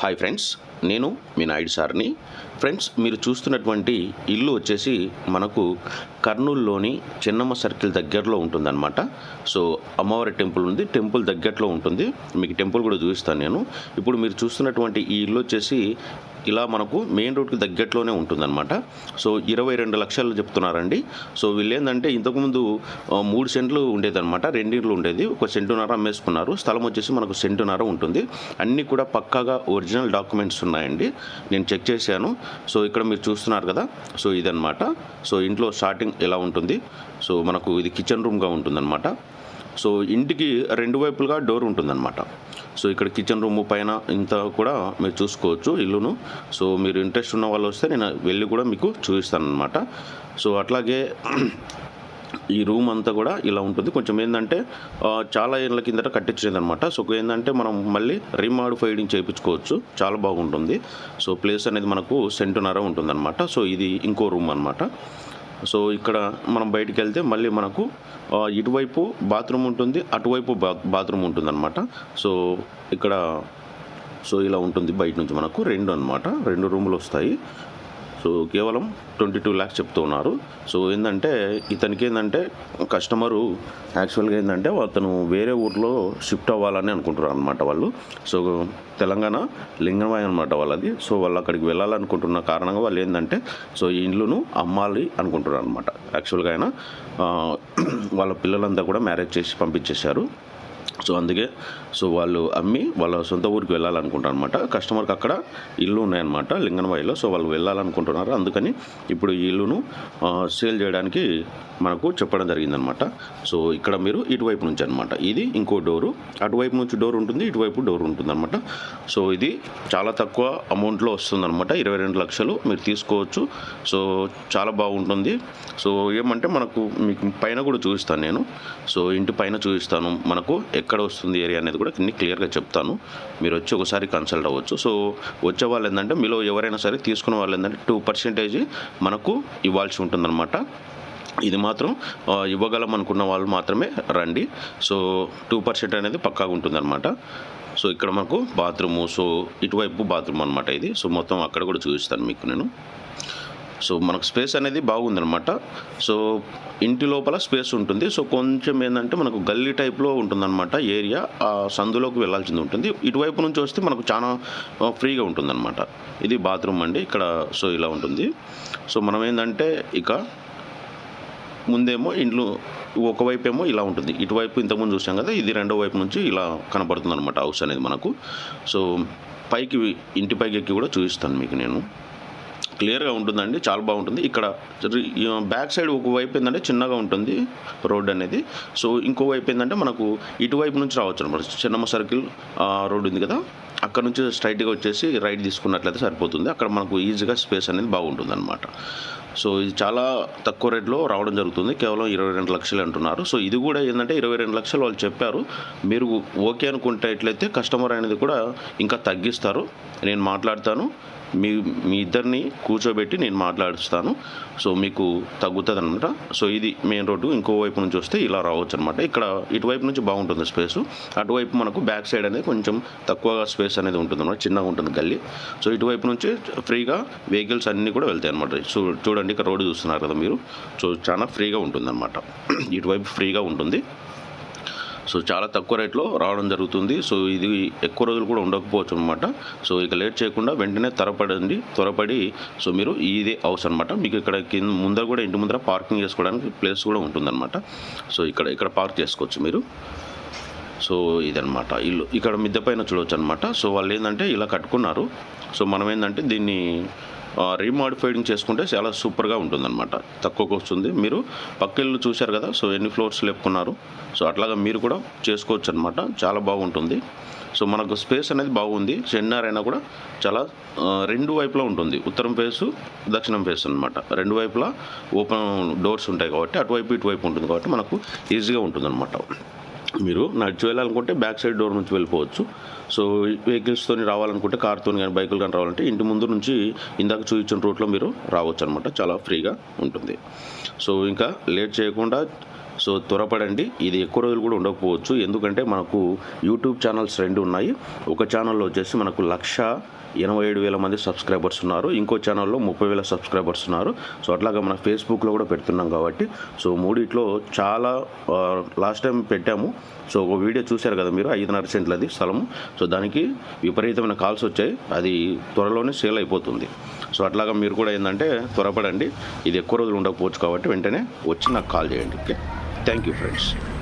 Hi friends నేను మీ నాయుడు సార్ని. Friends మీరు చూస్తున్నటువంటి ఇల్లు వచ్చేసి మనకు కర్నూలులోని చిన్నమ్మ సర్కిల్ దగ్గరలో ఉంటుందన్నమాట. సో అమ్మవారి టెంపుల్ ఉంది. టెంపుల్ దగ్గరలో ఉంటుంది. మీకు టెంపుల్ కూడా చూపిస్తాను నేను. ఇప్పుడు మీరు చూస్తున్నటువంటి ఈ ఇల్లు వచ్చేసి ఇలా మనకు మెయిన్ రోడ్కి దగ్గరలోనే ఉంటుందన్నమాట. సో ఇరవై రెండు లక్షలు చెప్తున్నారండి. సో వీళ్ళు ఏంటంటే ఇంతకుముందు మూడు సెంట్లు ఉండేదన్నమాట. రెండింట్లు ఉండేది. ఒక సెంటున్నర అమ్మేసుకున్నారు. స్థలం వచ్చేసి మనకు సెంటున్నర ఉంటుంది. అన్నీ కూడా పక్కాగా ఒరిజినల్ డాక్యుమెంట్స్ ఉన్నాయండి. నేను చెక్ చేశాను. సో ఇక్కడ మీరు చూస్తున్నారు కదా సో ఇదన్నమాట. సో ఇంట్లో స్టార్టింగ్ ఎలా ఉంటుంది? సో మనకు ఇది కిచెన్ రూమ్గా ఉంటుందన్నమాట. సో ఇంటికి రెండు వైపులుగా డోర్ ఉంటుందన్నమాట. సో ఇక్కడ కిచెన్ రూమ్ పైన ఇంత కూడా మీరు చూసుకోవచ్చు ఇల్లును. సో మీరు ఇంట్రెస్ట్ ఉన్న వాళ్ళు వస్తే నేను వెళ్ళి కూడా మీకు చూపిస్తాను అనమాట సో అట్లాగే ఈ రూమ్ అంతా కూడా ఇలా ఉంటుంది. కొంచెం ఏంటంటే చాలా ఏళ్ళ కిందట కట్టించేది అనమాట సో ఏంటంటే మనం మళ్ళీ రీమాడిఫైడింగ్ చేయించుకోవచ్చు. చాలా బాగుంటుంది. సో ప్లేస్ అనేది మనకు సెంటున్నర ఉంటుందన్నమాట సో ఇది ఇంకో రూమ్ అనమాట. సో ఇక్కడ మనం బయటికి వెళ్తే మళ్ళీ మనకు ఇటువైపు బాత్రూమ్ ఉంటుంది అటువైపు బా బాత్రూమ్ ఉంటుందన్నమాట సో ఇక్కడ సో ఇలా ఉంటుంది బయట నుంచి మనకు రెండు అన్నమాట రెండు రూములు వస్తాయి. సో కేవలం ట్వంటీ టూ ల్యాక్స్ చెప్తూ ఉన్నారు. సో ఏంటంటే ఇతనికి ఏంటంటే కస్టమరు యాక్చువల్గా ఏంటంటే అతను వేరే ఊర్లో షిఫ్ట్ అవ్వాలని అనుకుంటున్నారు అనమాట వాళ్ళు. సో తెలంగాణ లింగమాయ అనమాట వాళ్ళది. సో వాళ్ళు అక్కడికి వెళ్ళాలనుకుంటున్న కారణంగా వాళ్ళు ఏంటంటే సో ఈ ఇండ్లును అమ్మాలి అనుకుంటున్నారు అనమాట యాక్చువల్గా ఆయన వాళ్ళ పిల్లలంతా కూడా మ్యారేజ్ చేసి పంపించేశారు. సో అందుకే సో వాళ్ళు అమ్మి వాళ్ళ సొంత ఊరికి వెళ్ళాలనుకుంటారు అనమాట కస్టమర్కి అక్కడ ఇల్లు ఉన్నాయన్నమాట లింగనవాయిలో. సో వాళ్ళు వెళ్ళాలనుకుంటున్నారు. అందుకని ఇప్పుడు ఈ ఇల్లును సేల్ చేయడానికి మనకు చెప్పడం జరిగిందనమాట సో ఇక్కడ మీరు ఇటువైపు నుంచి అనమాట ఇది ఇంకో డోరు. అటువైపు నుంచి డోర్ ఉంటుంది ఇటువైపు డోర్ ఉంటుందన్నమాట. సో ఇది చాలా తక్కువ అమౌంట్లో వస్తుందన్నమాట. ఇరవై రెండు లక్షలు మీరు తీసుకోవచ్చు. సో చాలా బాగుంటుంది. సో ఏమంటే మనకు మీకు పైన కూడా చూపిస్తాను నేను. సో ఇంటి పైన చూపిస్తాను. మనకు ఎక్కడ వస్తుంది ఏరియా అనేది కూడా కింద క్లియర్గా చెప్తాను. మీరు వచ్చి ఒకసారి కన్సల్ట్ అవ్వచ్చు. సో వచ్చే వాళ్ళు ఏంటంటే మీలో ఎవరైనా సరే తీసుకున్న వాళ్ళు ఏంటంటే టూ పర్సెంటేజ్ మనకు ఇవ్వాల్సి ఉంటుందన్నమాట. ఇది మాత్రం ఇవ్వగలం అనుకున్న వాళ్ళు మాత్రమే రండి. సో టూ పర్సెంట్ అనేది పక్కాగా ఉంటుందన్నమాట. సో ఇక్కడ మనకు బాత్రూము సో ఇటువైపు బాత్రూమ్ అనమాట ఇది. సో మొత్తం అక్కడ కూడా చూపిస్తాను మీకు నేను. సో మనకు స్పేస్ అనేది బాగుందనమాట సో ఇంటి లోపల స్పేస్ ఉంటుంది. సో కొంచెం ఏంటంటే మనకు గల్లీ టైప్లో ఉంటుందన్నమాట ఏరియా. ఆ సందులోకి వెళ్ళాల్సింది ఉంటుంది. ఇటువైపు నుంచి వస్తే మనకు చాలా ఫ్రీగా ఉంటుందన్నమాట. ఇది బాత్రూమ్ అండి. ఇక్కడ సో ఇలా ఉంటుంది. సో మనం ఏంటంటే ఇక ముందేమో ఇండ్లు ఒకవైపు ఏమో ఇలా ఉంటుంది. ఇటువైపు ఇంతకుముందు చూసాం కదా ఇది రెండో వైపు నుంచి ఇలా కనపడుతుంది అనమాట హౌస్ అనేది మనకు. సో పైకి ఇంటి పైకి ఎక్కి కూడా చూపిస్తాను మీకు నేను. క్లియర్గా ఉంటుందండి చాలా బాగుంటుంది. ఇక్కడ బ్యాక్ సైడ్ ఒక వైపు ఏంటంటే చిన్నగా ఉంటుంది రోడ్ అనేది. సో ఇంకో వైపు ఏంటంటే మనకు ఇటువైపు నుంచి రావచ్చు అనమాట చిన్నమ్మ సర్కిల్ ఆ, రోడ్ ఉంది కదా అక్కడ నుంచి స్ట్రైట్గా వచ్చేసి రైట్ తీసుకున్నట్లయితే సరిపోతుంది. అక్కడ మనకు ఈజీగా స్పేస్ అనేది బాగుంటుంది అనమాట సో ఇది చాలా తక్కువ రేట్లో రావడం జరుగుతుంది. కేవలం ఇరవై రెండు లక్షలు అంటున్నారు. సో ఇది కూడా ఏంటంటే ఇరవై రెండు లక్షలు వాళ్ళు చెప్పారు. మీరు ఓకే అనుకుంటే ఎట్లయితే కస్టమర్ అనేది కూడా ఇంకా తగ్గిస్తారు. నేను మాట్లాడతాను. మీ మీ ఇద్దరిని కూర్చోబెట్టి నేను మాట్లాడుస్తాను. సో మీకు తగ్గుతుంది అనమాట సో ఇది మెయిన్ రోడ్డు ఇంకో వైపు నుంచి వస్తే ఇలా రావచ్చు అనమాట ఇక్కడ ఇటువైపు నుంచి బాగుంటుంది స్పేస్. అటువైపు మనకు బ్యాక్ సైడ్ అనేది కొంచెం తక్కువగా స్పేస్ అనేది ఉంటుంది అనమాట చిన్నగా ఉంటుంది గల్లీ. సో ఇటువైపు నుంచి ఫ్రీగా వెహికల్స్ అన్నీ కూడా వెళ్తాయి అనమాట చూ చూడండి ఇక్కడ రోడ్డు చూస్తున్నారు కదా మీరు. సో చాలా ఫ్రీగా ఉంటుంది అనమాట ఇటువైపు ఫ్రీగా ఉంటుంది. సో చాలా తక్కువ రేట్లో రావడం జరుగుతుంది. సో ఇది ఎక్కువ రోజులు కూడా ఉండకపోవచ్చు అనమాట సో ఇక లేట్ చేయకుండా వెంటనే త్వరపడండి త్వరపడి. సో మీరు ఇదే హౌస్ అనమాట మీకు ఇక్కడ కింద ముందర కూడా ఇంటి ముందర పార్కింగ్ చేసుకోవడానికి ప్లేస్ కూడా ఉంటుందన్నమాట. సో ఇక్కడ ఇక్కడ పార్క్ చేసుకోవచ్చు మీరు. సో ఇదనమాట ఇల్లు ఇక్కడ మిద్దె పైన చూడవచ్చు అనమాట సో వాళ్ళు ఏంటంటే ఇలా కట్టుకున్నారు. సో మనం ఏంటంటే దీన్ని రీమాడిఫైడింగ్ చేసుకుంటే చాలా సూపర్గా ఉంటుందన్నమాట. తక్కువకు వస్తుంది. మీరు పక్క ఇల్లు చూశారు కదా సో ఎన్ని ఫ్లోర్స్ లేపుకున్నారు. సో అట్లాగా మీరు కూడా చేసుకోవచ్చు అనమాట చాలా బాగుంటుంది. సో మనకు స్పేస్ అనేది బాగుంది. చెన్నార్ అయినా కూడా చాలా రెండు వైపులా ఉంటుంది. ఉత్తరం ఫేసు దక్షిణం ఫేస్ అనమాట రెండు వైపులా ఓపెన్ డోర్స్ ఉంటాయి కాబట్టి అటువైపు ఇటువైపు ఉంటుంది కాబట్టి మనకు ఈజీగా ఉంటుంది మీరు నడిచి వెళ్ళాలనుకుంటే బ్యాక్ సైడ్ డోర్ నుంచి వెళ్ళిపోవచ్చు. సో వెహికల్స్తో రావాలనుకుంటే కార్తో కానీ బైకులు కానీ రావాలంటే ఇంటి ముందు నుంచి ఇందాక చూపించిన రూట్లో మీరు రావచ్చు అనమాట చాలా ఫ్రీగా ఉంటుంది. సో ఇంకా లేట్ చేయకుండా సో త్వరపడండి. ఇది ఎక్కువ రోజులు కూడా ఉండకపోవచ్చు. ఎందుకంటే మనకు యూట్యూబ్ ఛానల్స్ రెండు ఉన్నాయి. ఒక ఛానల్లో వచ్చేసి మనకు లక్ష ఎనభై ఏడు వేల మంది సబ్స్క్రైబర్స్ ఉన్నారు. ఇంకో ఛానల్లో ముప్పై వేల సబ్స్క్రైబర్స్ ఉన్నారు. సో అట్లాగా మన ఫేస్బుక్లో కూడా పెడుతున్నాం కాబట్టి. సో మూడిట్లో చాలా లాస్ట్ టైం పెట్టాము. సో ఒక వీడియో చూశారు కదా మీరు? ఐదున్నర సెంట్లది స్థలము. సో దానికి విపరీతమైన కాల్స్ వచ్చాయి. అది త్వరలోనే సేల్ అయిపోతుంది. సో అట్లాగా మీరు కూడా ఏంటంటే త్వరపడండి. ఇది ఎక్కువ రోజులు ఉండకపోవచ్చు కాబట్టి వెంటనే వచ్చి నాకు కాల్ చేయండి. ఓకే? Thank you, friends.